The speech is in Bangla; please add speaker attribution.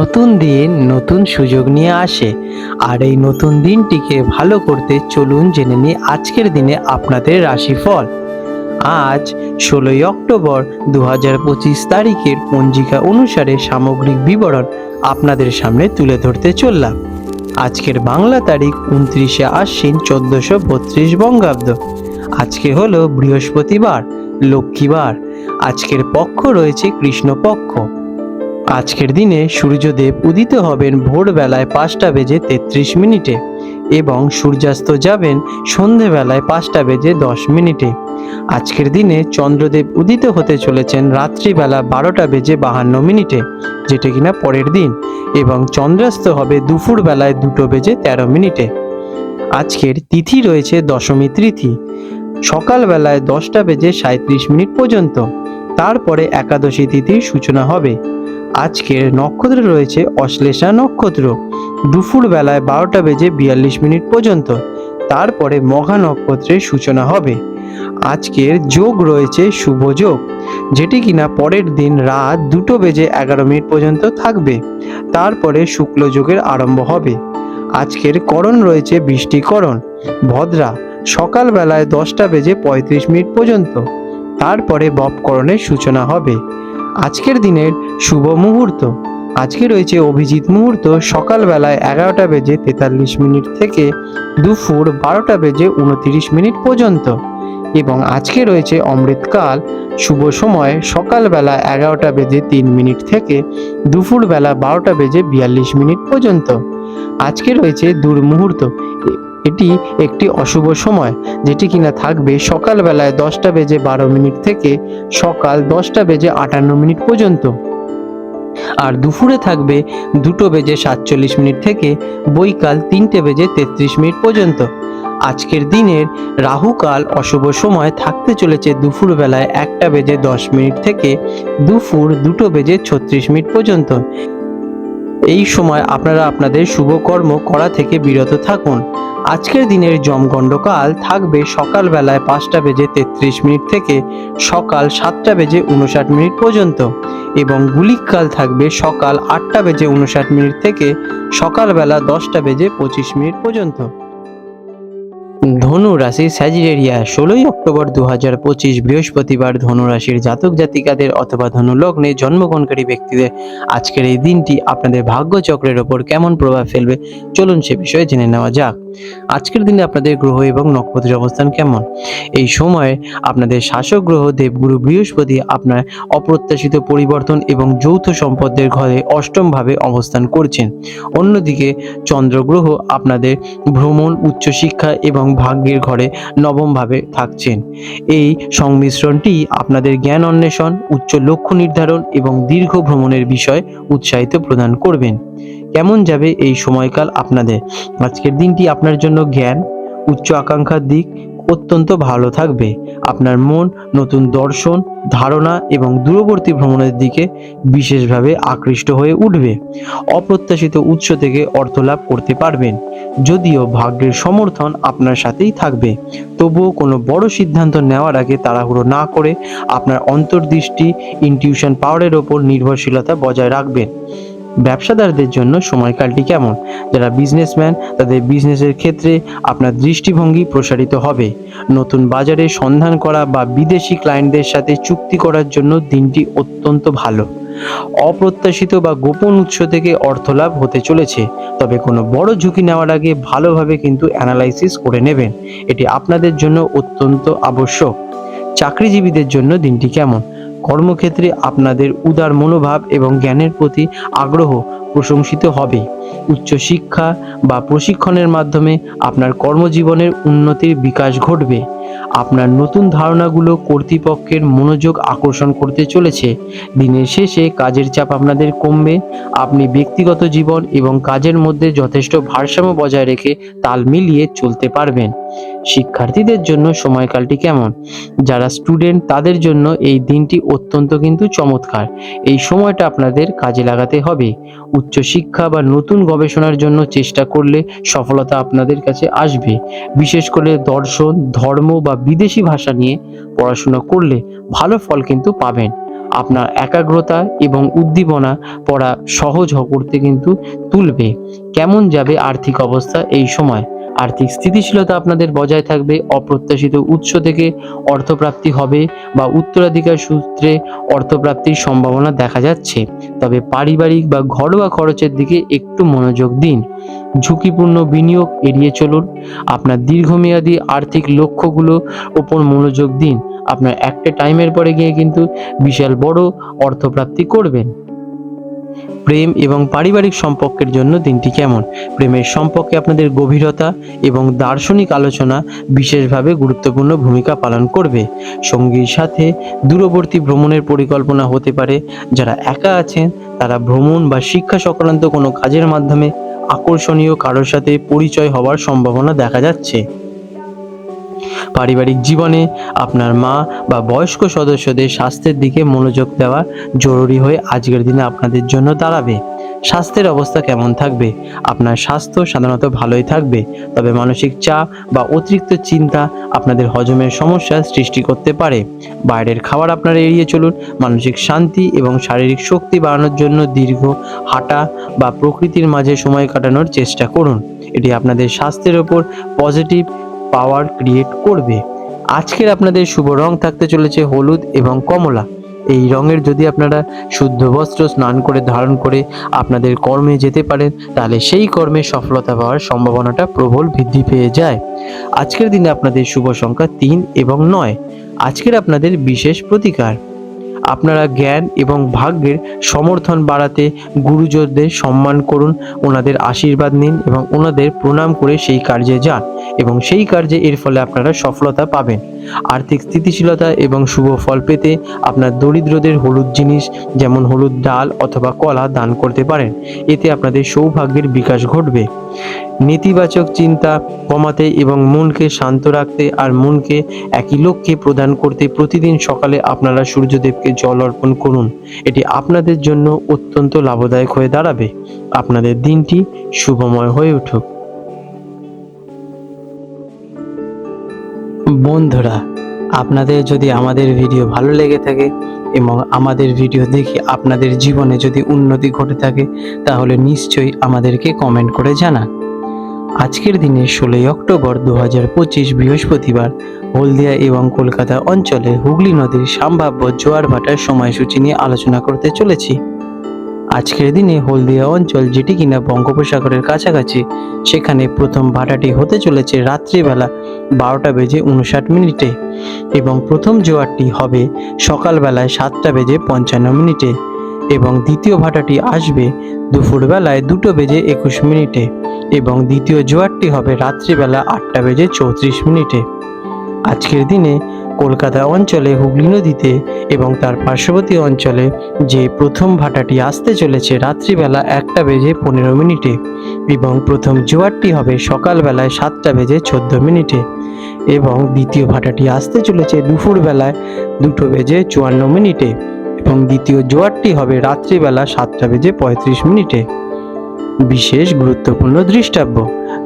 Speaker 1: নতুন দিন, নতুন সুযোগ নিয়ে আসে। আর এই নতুন দিনটিকে ভালো করতে চলুন জেনে নিই আজকের দিনে আপনাদের রাশিফল। আজ ষোলোই অক্টোবর দু হাজার পঁচিশ তারিখের পঞ্জিকা অনুসারে সামগ্রিক বিবরণ আপনাদের সামনে তুলে ধরতে চললাম। আজকের বাংলা তারিখ উনত্রিশে আশ্বিন চোদ্দশো বত্রিশ বঙ্গাব্দ। আজকে হলো বৃহস্পতিবার, লক্ষ্মীবার। আজকের পক্ষ রয়েছে কৃষ্ণপক্ষ। আজকের দিনে সূর্যদেব উদিত হবেন ভোরবেলায় পাঁচটা বেজে তেত্রিশ মিনিটে এবং সূর্যাস্ত যাবেন সন্ধেবেলায় পাঁচটা বেজে দশ মিনিটে। আজকের দিনে চন্দ্রদেব উদিত হতে চলেছেন রাত্রিবেলা বারোটা বেজে বাহান্ন মিনিটে, যেটা কিনা পরের দিন, এবং চন্দ্রাস্ত হবে দুপুর বেলায় দুটো বেজে তেরো মিনিটে। আজকের তিথি রয়েছে দশমী তিথি। সকালবেলায় দশটা বেজে সাঁত্রিশ মিনিট পর্যন্ত। তারপরে একাদশী তিথির সূচনা হবে। আজকের নক্ষত্র রয়েছে অশ্লেষা নক্ষত্র। দুপুর বেলায় বারোটা বেজে বিয়াল্লিশ মিনিট পর্যন্ত। তারপরে মহা নক্ষত্রের সূচনা হবে। আজকের যোগ রয়েছে শুভ যোগ, যেটি কিনা পরের দিন রাত দুটো বেজে এগারো মিনিট পর্যন্ত থাকবে। তারপরে শুক্ল যোগের আরম্ভ হবে। আজকের করণ রয়েছে বৃষ্টিকরণ, ভদ্রা, সকালবেলায় দশটা বেজে পঁয়ত্রিশ মিনিট পর্যন্ত। তারপরে বপকরণের সূচনা হবে। আজকের দিনের শুভ মুহূর্ত। আজকে রয়েছে অভিজিৎ মুহূর্ত সকালবেলায় এগারোটা বেজে তেতাল্লিশ মিনিট থেকে দুপুর বারোটা বেজে উনতিরিশ মিনিট পর্যন্ত। এবং আজকে রয়েছে অমৃতকাল, শুভ সময় সকালবেলা এগারোটা বেজে তিন মিনিট থেকে দুপুরবেলা বারোটা বেজে বিয়াল্লিশ মিনিট পর্যন্ত। আজকে রয়েছে দুর্মুহূর্ত। এটি একটি অশুভ সময়, যেটি কিনা থাকবে সকালবেলায় দশটা বেজে বারো মিনিট থেকে সকাল দশটা বেজে আটান্ন মিনিট পর্যন্ত। আর দুপুরে থাকবে দুটো বেজে সাতচল্লিশ মিনিট থেকে বৈকাল তিনটে বেজে তেত্রিশ মিনিট পর্যন্ত। আজকের দিনের রাহুকাল অশুভ সময় থাকতে চলেছে দুপুর বেলায় একটা বেজে দশ মিনিট থেকে দুপুর দুটো বেজে ছত্রিশ মিনিট পর্যন্ত। এই সময় আপনারা আপনাদের শুভকর্ম করা থেকে বিরত থাকুন। আজকের দিনের জমগণ্ডকাল থাকবে সকালবেলায় পাঁচটা বেজে তেত্রিশ মিনিট থেকে সকাল সাতটা বেজে উনষাট মিনিট পর্যন্ত এবং গুলিককাল থাকবে সকাল আটটা বেজে উনষাট মিনিট থেকে সকালবেলা দশটা বেজে পঁচিশ মিনিট পর্যন্ত। ধনু রাশি স্যাজিটেরিয়া, ষোলোই অক্টোবর দু হাজার পঁচিশ বৃহস্পতিবার ধনু রাশির জাতক জাতিকাদের অথবা ধনু লগ্নে জন্মগ্রহণকারী ব্যক্তিদের আজকের এই দিনটি আপনাদের ভাগ্যচক্রের ওপর কেমন প্রভাব ফেলবে চলুন সে বিষয়ে জেনে নেওয়া যাক। আজকের দিনে আপনাদের গ্রহ এবং নক্ষত্রের অবস্থান কেমন? এই সময়ে আপনাদের শাসক গ্রহ দেবগুরু বৃহস্পতি আপনার অপ্রত্যাশিত পরিবর্তন এবং যৌথ সম্পদের ঘরে অষ্টমভাবে অবস্থান করছেন। অন্যদিকে চন্দ্রগ্রহ আপনাদের ভ্রমণ, উচ্চশিক্ষা এবং ভাগ্যের ঘরে নবমভাবে থাকছেন। এই সংমিশ্রণটি আপনাদের জ্ঞান অন্বেষণ, উচ্চ লক্ষ্য নির্ধারণ এবং দীর্ঘ ভ্রমণের বিষয় উৎসাহিত প্রদান করবেন। কেমন যাবে এই সময়কাল আপনাদের? আজকের দিনটি আপনার জন্য জ্ঞান, উচ্চ আকাঙ্ক্ষার দিক অত্যন্ত ভালো থাকবে। আপনার মন নতুন দর্শন, ধারণা এবং দূরবর্তী ভ্রমণের দিকে বিশেষভাবে আকৃষ্ট হয়ে উঠবে। অপ্রত্যাশিত উৎস থেকে অর্থ লাভ করতে পারবেন। যদিও ভাগ্যের সমর্থন আপনার সাথেই থাকবে। তবুও কোনো বড় সিদ্ধান্ত নেওয়ার আগে তাড়াহুড়ো না করে আপনার অন্তর্দৃষ্টি ইনটিউশন পাওয়ারের ওপর নির্ভরশীলতা বজায় রাখবেন। ব্যবসাদারদের জন্য সময়কালটি কেমন? যারা বিজনেসম্যান তাদের বিজনেসের ক্ষেত্রে আপনার দৃষ্টিভঙ্গি প্রসারিত হবে। নতুন বাজারে সন্ধান করা বা বিদেশি ক্লায়েন্টদের সাথে চুক্তি করার জন্য দিনটি অত্যন্ত ভালো। অপ্রত্যাশিত বা গোপন উৎস থেকে অর্থ লাভ হতে চলেছে। তবে কোনো বড় ঝুঁকি নেওয়ার আগে ভালোভাবে কিন্তু অ্যানালাইসিস করে নেবেন। এটি আপনাদের জন্য অত্যন্ত আবশ্যক। চাকরিজীবীদের জন্য দিনটি কেমন? কর্মক্ষেত্রে আপনাদের উদার মনোভাব এবং জ্ঞানের প্রতি আগ্রহ প্রশংসিত হবে। উচ্চশিক্ষা বা প্রশিক্ষণের মাধ্যমে আপনার কর্মজীবনের উন্নতির বিকাশ ঘটবে। আপনার নতুন ধারণাগুলো কর্তৃপক্ষের মনোযোগ আকর্ষণ করতে চলেছে। দিনের শেষে কাজের চাপ আপনাদের কমবে। আপনি ব্যক্তিগত জীবন এবং কাজের মধ্যে যথেষ্ট ভারসাম্য বজায় রেখে তাল মিলিয়ে চলতে পারবেন। শিক্ষার্থীদের জন্য সময়কালটি কেমন? যারা স্টুডেন্ট তাদের জন্য এই দিনটি অত্যন্ত কিন্তু চমৎকার। এই সময়টা আপনাদের কাজে লাগাতে হবে। উচ্চশিক্ষা বা নতুন গবেষণার জন্য চেষ্টা করলে সফলতা আপনাদের কাছে আসবে। বিশেষ করে দর্শন, ধর্ম বা বিদেশি ভাষা নিয়ে পড়াশোনা করলে ভালো ফল কিন্তু পাবেন। আপনার একাগ্রতা এবং উদ্দীপনা পড়া সহজ করতে কিন্তু তুলবে। কেমন যাবে আর্থিক অবস্থা এই সময়? আর্থিক স্থিতিশীলতা আপনাদের বজায় থাকবে, অপ্রত্যাশিত উৎস থেকে অর্থপ্রাপ্তি হবে বা উত্তরাধিকার সূত্রে অর্থপ্রাপ্তির সম্ভাবনা দেখা যাচ্ছে। তবে পারিবারিক বা ঘরোয়া খরচের দিকে একটু মনোযোগ দিন। ঝুঁকিপূর্ণ বিনিয়োগ এড়িয়ে চলুন। আপনার দীর্ঘমেয়াদী আর্থিক লক্ষ্যগুলো ওপর মনোযোগ দিন। আপনার একটা টাইমের পরে গিয়ে কিন্তু বিশাল বড় অর্থপ্রাপ্তি করবেন। প্রেম এবং পারিবারিক সম্পর্কের জন্য দিনটি কেমন? প্রেমের সম্পর্কে আপনাদের গভীরতা এবং দার্শনিক আলোচনা বিশেষভাবে গুরুত্বপূর্ণ ভূমিকা পালন করবে। সঙ্গীর সাথে দূরবর্তী ভ্রমণের পরিকল্পনা হতে পারে। যারা একা আছেন, তারা ভ্রমণ বা শিক্ষা সংক্রান্ত কোনো কাজের মাধ্যমে আকর্ষণীয় কারোর সাথে পরিচয় হওয়ার সম্ভাবনা দেখা যাচ্ছে। পারিবারিক জীবনে আপনার মা বা বয়স্ক সদস্যদের স্বাস্থ্যের দিকে মনোযোগ দেওয়া জরুরি হয়ে আজকের দিনে আপনাদের জন্য দাঁড়াবে। স্বাস্থ্যের অবস্থা কেমন থাকবে? আপনার স্বাস্থ্য সাধারণত ভালোই থাকবে, তবে মানসিক চাপ বা অতিরিক্ত চিন্তা আপনাদের হজমের সমস্যার সৃষ্টি করতে পারে। বাইরের খাবার আপনারা এড়িয়ে চলুন, মানসিক শান্তি এবং শারীরিক শক্তি বাড়ানোর জন্য দীর্ঘ হাঁটা বা প্রকৃতির মাঝে সময় কাটানোর চেষ্টা করুন। এটি আপনাদের স্বাস্থ্যের ওপর পজিটিভ পাওয়ার ক্রিয়েট করবে। আজকের আপনাদের শুভ রং থাকতে চলেছে হলুদ এবং কমলা। এই রঙের যদি আপনারা শুদ্ধ বস্ত্র স্নান করে, ধারণ করে আপনাদের কর্মে যেতে পারেন, তাহলে সেই কর্মে সফলতা পাওয়ার সম্ভাবনাটা প্রবল বৃদ্ধি পেয়ে যায়। আজকের দিনে আপনাদের শুভ সংখ্যা তিন এবং নয়। আজকের আপনাদের বিশেষ প্রতিকার। আপনারা জ্ঞান এবং ভাগ্যের সমর্থন বাড়াতে গুরুজনদের সম্মান করুন, ওনাদের আশীর্বাদ নিন এবং ওনাদের প্রণাম করে সেই কার্যে যান এবং সেই কার্যে এর ফলে আপনারা সফলতা পাবেন। আর্থিক স্থিতিশীলতা এবং শুভ ফল পেতে আপনার দরিদ্রদের হলুদ জিনিস, যেমন হলুদ ডাল অথবা কলা দান করতে পারেন। এতে আপনাদের সৌভাগ্যের বিকাশ ঘটবে। নেতিবাচক চিন্তা কমাতে এবং মনকে শান্ত রাখতে আর মনকে একই লক্ষ্যে প্রদান করতে প্রতিদিন সকালে আপনারা সূর্যদেবকে জল অর্পণ করুন। এটি আপনাদের জন্য অত্যন্ত লাভদায়ক হয়ে দাঁড়াবে। আপনাদের দিনটি শুভময় হয়ে উঠুক। বন্ধুরা, আপনাদের যদি আমাদের ভিডিও ভালো লেগে থাকে এবং আমাদের ভিডিও দেখে আপনাদের জীবনে যদি উন্নতি ঘটে থাকে, তাহলে নিশ্চয়ই আমাদেরকে কমেন্ট করে জানান। আজকের দিনে ষোলোই অক্টোবর দু হাজার পঁচিশ বৃহস্পতিবার, হলদিয়া এবং কলকাতা অঞ্চলে হুগলি নদীর সম্ভাব্য জোয়ার ভাটার সময়সূচি নিয়ে আলোচনা করতে চলেছি। আজকের দিনে হলদিয়া অঞ্চল যেটি কিনা বঙ্গোপসাগরের কাছাকাছি, সেখানে প্রথম ভাটাটি হতে চলেছে রাত্রিবেলা বারোটা বেজে উনষাট মিনিটে এবং প্রথম জোয়ারটি হবে সকালবেলায় সাতটা বেজে পঞ্চান্ন মিনিটে এবং দ্বিতীয় ভাটাটি আসবে দুপুরবেলায় দুটো বেজে একুশ মিনিটে এবং দ্বিতীয় জোয়ারটি হবে রাত্রিবেলা আটটা বেজে চৌত্রিশ মিনিটে। আজকের দিনে কলকাতা অঞ্চলে হুগলি নদীতে এবং তার পার্শ্ববর্তী অঞ্চলে যে প্রথম ভাটাটি আসতে চলেছে রাত্রিবেলা একটা বেজে পনেরো মিনিটে এবং প্রথম জোয়ারটি হবে সকালবেলায় সাতটা বেজে চোদ্দ মিনিটে এবং দ্বিতীয় ভাটাটি আসতে চলেছে দুপুরবেলায় দুটো বেজে চুয়ান্ন মিনিটে এবং দ্বিতীয় জোয়ারটি হবে রাত্রিবেলা সাতটা বেজে পঁয়ত্রিশ মিনিটে। বিশেষ গুরুত্বপূর্ণ দৃষ্টাব্য।